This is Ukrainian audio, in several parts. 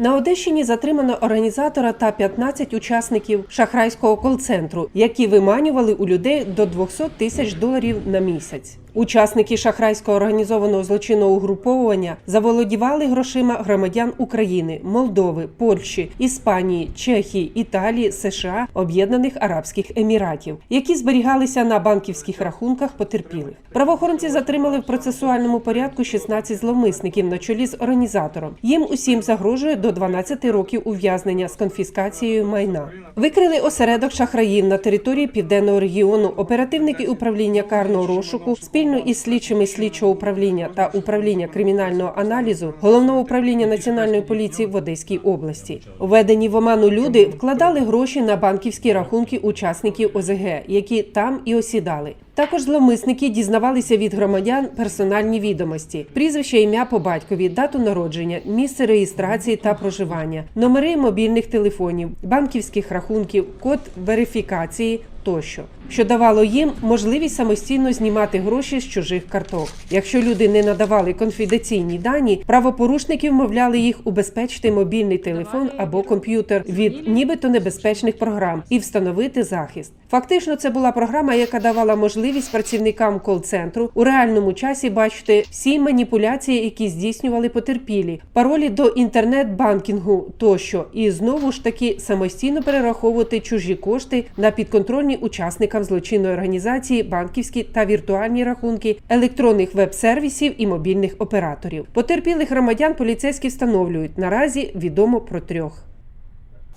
На Одещині затримано організатора та 15 учасників шахрайського кол-центру, які виманювали у людей до 200 тисяч доларів на місяць. Учасники шахрайського організованого злочинного угруповування заволодівали грошима громадян України, Молдови, Польщі, Іспанії, Чехії, Італії, США, Об'єднаних Арабських Еміратів, які зберігалися на банківських рахунках потерпілих. Правоохоронці затримали в процесуальному порядку 16 зловмисників на чолі з організатором. Їм усім загрожує до 12 років ув'язнення з конфіскацією майна. Викрили осередок шахраїв на території південного регіону. Оперативники управління карного розшуку спільно із слідчими слідчого управління та управління кримінального аналізу головного управління національної поліції в Одеській області. Введені в оману люди вкладали гроші на банківські рахунки учасників ОЗГ, які там і осідали. Також зловмисники дізнавалися від громадян персональні відомості: прізвище, ім'я по батькові, дату народження, місце реєстрації та проживання, номери мобільних телефонів, банківських рахунків, код верифікації тощо, що давало їм можливість самостійно знімати гроші з чужих карток. Якщо люди не надавали конфіденційні дані, правопорушники вмовляли їх убезпечити мобільний телефон або комп'ютер від нібито небезпечних програм і встановити захист. Фактично, це була програма, яка давала можливість працівникам кол-центру у реальному часі бачити всі маніпуляції, які здійснювали потерпілі, паролі до інтернет-банкінгу тощо, і знову ж таки самостійно перераховувати чужі кошти на підконтрольні учасникам злочинної організації банківські та віртуальні рахунки електронних веб-сервісів і мобільних операторів. Потерпілих громадян поліцейські встановлюють. Наразі відомо про трьох.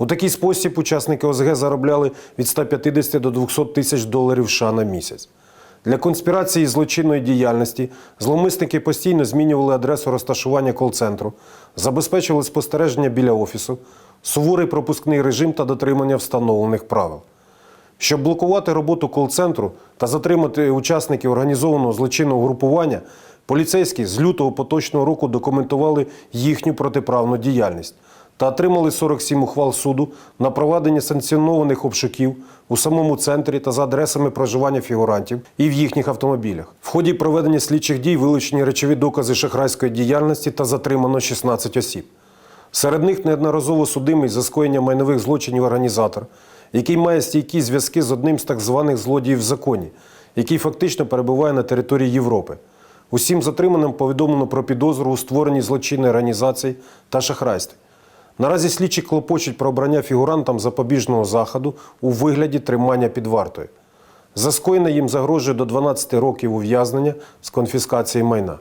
У такий спосіб учасники ОЗГ заробляли від 150 до 200 тисяч доларів США на місяць. Для конспірації і злочинної діяльності зловмисники постійно змінювали адресу розташування кол-центру, забезпечували спостереження біля офісу, суворий пропускний режим та дотримання встановлених правил. Щоб блокувати роботу кол-центру та затримати учасників організованого злочинного групування, поліцейські з лютого поточного року документували їхню протиправну діяльність та отримали 47 ухвал суду на проведення санкціонованих обшуків у самому центрі та за адресами проживання фігурантів і в їхніх автомобілях. В ході проведення слідчих дій вилучені речові докази шахрайської діяльності та затримано 16 осіб. Серед них неодноразово судимий за скоєння майнових злочинів організатор, який має стійкі зв'язки з одним з так званих злодіїв в законі, який фактично перебуває на території Європи. Усім затриманим повідомлено про підозру у створенні злочинної організації та шахрайстві. Наразі слідчі клопочуть про обрання фігурантам запобіжного заходу у вигляді тримання під вартою. За скоєне їм загрожує до 12 років ув'язнення з конфіскації майна.